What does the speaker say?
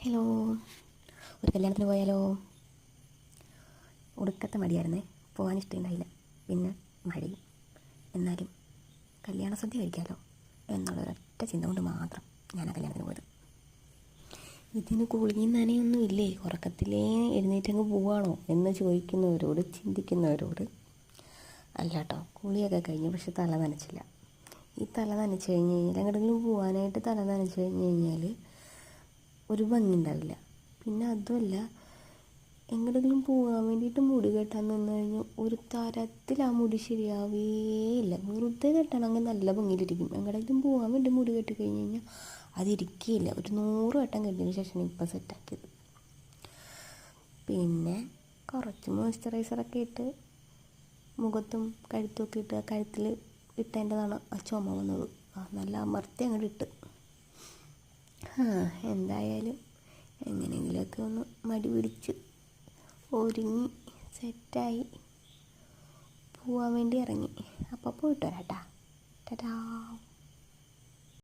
Hello ഒരു കല്യാണത്തിന് പോയാലോ? ഒടുക്കത്തെ മടിയായിരുന്നേ. പോകാൻ ഇഷ്ടമുണ്ടായില്ല. പിന്നെ മഴയും എന്നാലും കല്യാണ സദ്യ കഴിക്കാമല്ലോ എന്നുള്ളൊരൊറ്റ ചിന്ത കൊണ്ട് മാത്രം ഞാൻ ആ കല്യാണത്തിന് പോയത്. ഇതിന് കുളിയും നനയൊന്നും ഇല്ലേ? ഉറക്കത്തിലേ എഴുന്നേറ്റങ്ങ് പോവാണോ എന്ന് ചോദിക്കുന്നവരോട് ചിന്തിക്കുന്നവരോട്. അല്ല കേട്ടോ കുളിയൊക്കെ കഴിഞ്ഞു. പക്ഷെ തല നനച്ചില്ല. ഈ തല നനച്ച് കഴിഞ്ഞ് കഴിഞ്ഞാൽ എങ്ങോട്ടെങ്കിലും പോകാനായിട്ട് തല നനച്ച് കഴിഞ്ഞ് കഴിഞ്ഞാൽ ഒരു ഭംഗി ഉണ്ടാവില്ല പിന്നെ അതുമല്ല എങ്ങോട്ടെങ്കിലും പോകാൻ വേണ്ടിയിട്ട് മുടി കെട്ടാൻ നിന്ന് കഴിഞ്ഞാൽ ഒരു തരത്തിൽ ആ മുടി ശരിയാവേയില്ല വെറുതെ കെട്ടണമെങ്കിൽ നല്ല ഭംഗിയിലിരിക്കും. എങ്ങോട്ടെങ്കിലും പോകാൻ വേണ്ടി മുടി കെട്ടി കഴിഞ്ഞ് കഴിഞ്ഞാൽ അതിരിക്കുകയില്ല ഒരു നൂറ് വട്ടം കെട്ടിയതിന് ശേഷമാണ് ഇപ്പം സെറ്റാക്കിയത് പിന്നെ കുറച്ച് മോയ്സ്ചറൈസറൊക്കെ ഇട്ട് മുഖത്തും കഴുത്തും ഒക്കെ ഇട്ട് ആ കഴുത്തിൽ ഇട്ടതിന്റെതാണ് ആ ചുമ വന്നത്. ആ നല്ല അമർത്തി അങ്ങോട്ട് ഇട്ട്. എന്തായാലും എങ്ങനെയെങ്കിലുമൊക്കെ ഒന്ന് മടി പിടിച്ച് ഒരുങ്ങി സെറ്റായി പോവാൻ വേണ്ടി ഇറങ്ങി. അപ്പോൾ പോയിട്ട് വരാം ടാ